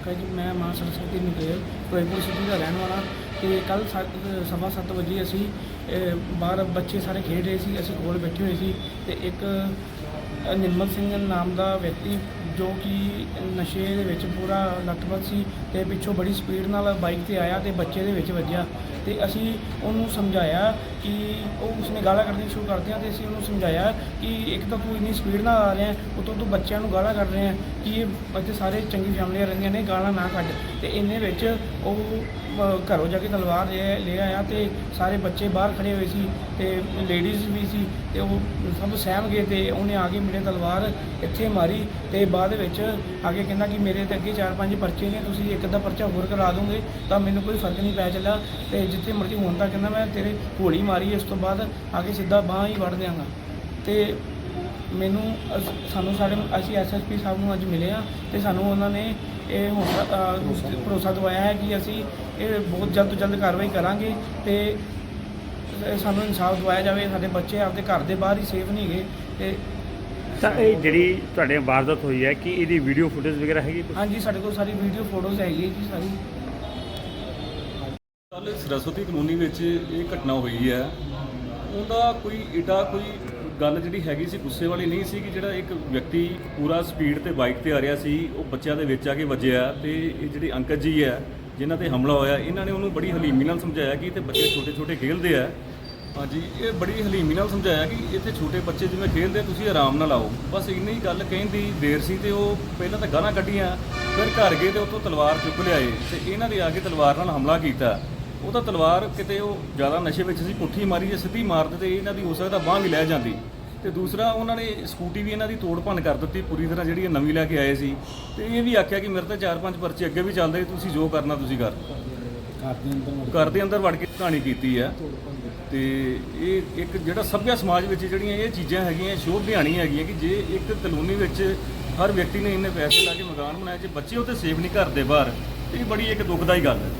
ਹੱਕ ਜੀ, ਮੈਂ ਮਾਂ ਸਰਸਵਤੀ ਮੁਕੇਲ ਫਿਰੋਜ਼ਪੁਰ ਸਿਟੀ ਦਾ ਰਹਿਣ ਵਾਲਾ। ਤੇ ਕੱਲ ਸਵਾ ਸੱਤ ਵਜੇ ਅਸੀਂ ਬਾਹਰ ਬੱਚੇ ਸਾਰੇ ਖੇਡ ਰਹੇ ਸੀ, ਅਸੀਂ ਕੋਲ ਬੈਠੇ ਹੋਏ ਸੀ ਤੇ ਇੱਕ ਨਿਰਮਲ ਸਿੰਘ ਨਾਮ ਦਾ ਵਿਅਕਤੀ ਜੋ ਕਿ ਨਸ਼ੇ ਦੇ ਵਿੱਚ ਪੂਰਾ ਲੱਤਪੱਤ ਸੀ ਤੇ ਪਿੱਛੋਂ ਬੜੀ ਸਪੀਡ ਨਾਲ ਬਾਈਕ ਤੇ ਆਇਆ ਤੇ ਬੱਚੇ ਦੇ ਵਿੱਚ ਵੱਜਿਆ। ਤੇ ਅਸੀਂ ਉਹਨੂੰ ਸਮਝਾਇਆ ਕਿ ਉਹ ਉਸਨੇ ਗਾਲਾਂ ਕੱਢਣੀ ਸ਼ੁਰੂ ਕਰ ਦਿੱਤੀਆਂ ਤੇ ਅਸੀਂ ਉਹਨੂੰ ਸਮਝਾਇਆ ਕਿ ਇੱਕ ਤਾਂ ਤੂੰ ਇੰਨੀ ਸਪੀਡ ਨਾਲ ਆ ਰਿਹਾ ਹੈ, ਉੱਤੋਂ ਤੂੰ ਬੱਚਿਆਂ ਨੂੰ ਗਾਲਾਂ ਕੱਢ ਰਿਹਾ ਕਿ ਇਹ ਬੱਚੇ ਸਾਰੇ ਚੰਗੀ ਫੈਮਲੀਆਂ ਰਹਿੰਦੀਆਂ ਨੇ ਗਾਲਾਂ ਨਾ ਕੱਢ। ਤੇ ਇੰਨੇ ਵਿੱਚ ਉਹ ਘਰੋਂ ਜਾ ਕੇ ਤਲਵਾਰ ਲੈ ਲੈ ਆਇਆ ਤੇ ਸਾਰੇ ਬੱਚੇ ਬਾਹਰ ਖੜੇ ਹੋਏ ਸੀ ਤੇ ਲੇਡੀਜ਼ ਵੀ ਸੀ ਤੇ ਉਹ ਸਭ ਸਹਿਮ ਗਏ ਤੇ ਉਹਨੇ ਆ ਕੇ ਮੇਰੇ ਤਲਵਾਰ ਇੱਥੇ ਮਾਰੀ ਤੇ ਬਾਅਦ ਵਿੱਚ ਆ ਕੇ ਕਹਿੰਦਾ ਕਿ ਮੇਰੇ ਤੇ ਅੱਗੇ ਚਾਰ ਪੰਜ ਪਰਚੇ ਨੇ, ਤੁਸੀਂ ਇੱਕ ਅੱਧਾ ਪਰਚਾ ਹੋਰ ਕਰਾ ਦੋਗੇ ਤਾਂ ਮੈਨੂੰ ਕੋਈ ਫ਼ਰਕ ਨਹੀਂ ਪੈ ਚੱਲਾ ਤੇ ਜਿੱਥੇ ਮਰਜ਼ੀ ਹੋਣ ਤਾਂ ਕਹਿੰਦਾ ਮੈਂ ਤੇਰੇ ਗੋਲੀ ਮਾਰੀ, ਇਸ ਤੋਂ ਬਾਅਦ ਆ ਕੇ ਸਿੱਧਾ ਬਾਂਹ ਹੀ ਵੜ ਦਿਆਂਗਾ। ਤੇ ਮੈਨੂੰ ਅਸ- ਸਾਨੂੰ ਸਾਡੇ ਅਸੀਂ ਐਸਐਸਪੀ ਸਾਹਿਬ ਨੂੰ ਅੱਜ ਮਿਲੇ ਆ ਤੇ ਸਾਨੂੰ ਉਹਨਾਂ ਨੇ ਇਹ ਹੌਸਲਾ ਅ, ਭਰੋਸਾ ਦਵਾਇਆ ਹੈ ਕਿ ਅਸੀਂ ਇਹ ਬਹੁਤ ਜਲਦ ਤੋਂ ਜਲਦ ਕਾਰਵਾਈ ਕਰਾਂਗੇ ਤੇ ਇਹ ਸਾਨੂੰ ਇਨਸਾਫ ਦਵਾਇਆ ਜਾਵੇ ਸਾਡੇ ਬੱਚੇ ਆਪਦੇ ਘਰ ਦੇ ਬਾਹਰ ਹੀ ਸੇਫ ਨਹੀਂ ਹੈਗੇ ਤੇ ਤਾਂ ਇਹ ਜਿਹੜੀ ਤੁਹਾਡੇ ਵਾਰਦਾਤ ਹੋਈ ਹੈ ਕਿ ਇਹਦੀ ਵੀਡੀਓ ਫੁਟੇਜ ਵਗੈਰਾ ਹੈਗੀ ਕੁਛ? ਹਾਂਜੀ ਸਾਡੇ ਕੋਲ ਸਾਰੀ ਵੀਡੀਓ ਫੋਟੋਜ਼ ਹੈਗੀ ਹੈ ਜੀ ਸਾਰੀ ਕੱਲ ਸਰਸਵਤੀ ਕਲੋਨੀ ਵਿੱਚ ਇਹ ਘਟਨਾ ਹੋਈ ਹੈ ਉਹਦਾ ਕੋਈ ਏਡਾ ਕੋਈ ਗੱਲ ਜਿਹੜੀ ਹੈਗੀ ਸੀ, ਗੁੱਸੇ ਵਾਲੀ ਨਹੀਂ ਸੀ ਕਿ ਜਿਹੜਾ ਇੱਕ ਵਿਅਕਤੀ ਪੂਰਾ ਸਪੀਡ ਤੇ ਬਾਈਕ ਤੇ ਆ ਰਿਹਾ ਸੀ, ਉਹ ਬੱਚਿਆਂ ਦੇ ਵਿੱਚ ਆ ਕੇ ਵੱਜਿਆ ਤੇ ਇਹ ਜਿਹੜੇ ਅੰਕਲ ਜੀ ਹੈ, ਜਿਨ੍ਹਾਂ ਤੇ ਹਮਲਾ ਹੋਇਆ, ਇਹਨਾਂ ਨੇ ਉਹਨੂੰ ਬੜੀ ਹਲੀਮੀ ਨਾਲ ਸਮਝਾਇਆ ਕਿ ਇੱਥੇ ਬੱਚੇ ਛੋਟੇ ਛੋਟੇ ਖੇਲਦੇ ਆ। ਹਾਂਜੀ, ਇਹ ਬੜੀ ਹਲੀਮੀ ਨਾਲ ਸਮਝਾਇਆ ਕਿ ਇੱਥੇ ਛੋਟੇ ਬੱਚੇ ਜਿਵੇਂ ਖੇਡਦੇ ਤੁਸੀਂ ਆਰਾਮ ਨਾਲ ਆਓ। ਬਸ ਇੰਨੀ ਗੱਲ ਕਹਿੰਦੀ ਦੇਰ ਸੀ ਤੇ ਉਹ ਪਹਿਲਾਂ ਤਾਂ ਗਾਲਾਂ ਕੱਢੀਆਂ, ਫਿਰ ਘਰ ਗਏ ਤੇ ਉੱਥੋਂ ਤਲਵਾਰ ਚੁੱਕ ਲਿਆਏ ਤੇ ਇਹਨਾਂ ਦੇ ਆ ਕੇ ਤਲਵਾਰ ਨਾਲ ਹਮਲਾ ਕੀਤਾ। ਉਹ ਤਾਂ ਤਲਵਾਰ ਕਿਤੇ ਉਹ ਜ਼ਿਆਦਾ ਨਸ਼ੇ ਵਿੱਚ ਸੀ, ਪੁੱਠੀ ਮਾਰੀ ਜੇ ਸਿੱਧੀ ਮਾਰਦੇ ਤੇ ਇਹਨਾਂ ਦੀ ਹੋ ਸਕਦਾ ਬਾਂਹ ਵੀ ਲੈ ਜਾਂਦੀ। ਤੇ ਦੂਸਰਾ, ਉਹਨਾਂ ਨੇ ਸਕੂਟੀ ਵੀ ਇਹਨਾਂ ਦੀ ਤੋੜ ਭੰਨ ਕਰ ਦਿੱਤੀ, ਪੂਰੀ ਤਰ੍ਹਾਂ ਜਿਹੜੀ ਇਹ ਨਵੀਂ ਲੈ ਕੇ ਆਏ ਸੀ। ਤੇ ਇਹ ਵੀ ਆਖਿਆ ਕਿ ਮੇਰੇ ਤਾਂ ਚਾਰ ਪੰਜ ਪਰਚੇ ਅੱਗੇ ਵੀ ਚੱਲਦੇ, ਤੁਸੀਂ ਜੋ ਕਰਨਾ ਤੁਸੀਂ ਕਰ। ਘਰ ਦੇ ਅੰਦਰ ਵੜ ਕੇ ਕਹਾਣੀ ਕੀਤੀ ਹੈ ਤੇ ਇਹ ਇੱਕ ਜਿਹੜਾ ਸੱਭਿਆ ਸਮਾਜ ਵਿੱਚ ਜਿਹੜੀਆਂ ਇਹ ਚੀਜ਼ਾਂ ਹੈਗੀਆਂ ਸ਼ੋਭ ਬਿਹਾਣੀ ਹੈਗੀਆਂ ਕਿ ਜੇ ਇੱਕ ਕਲੋਨੀ ਵਿੱਚ ਹਰ ਵਿਅਕਤੀ ਨੇ ਇੰਨੇ ਪੈਸੇ ਲਾ ਕੇ ਮਕਾਨ ਬਣਾਇਆ, ਜੇ ਬੱਚੇ ਉੱਥੇ ਸੇਫ ਨਹੀਂ ਘਰ ਦੇ ਬਾਹਰ, ਇਹ ਬੜੀ ਇੱਕ ਦੁਖਦਾਈ ਗੱਲ ਹੈ।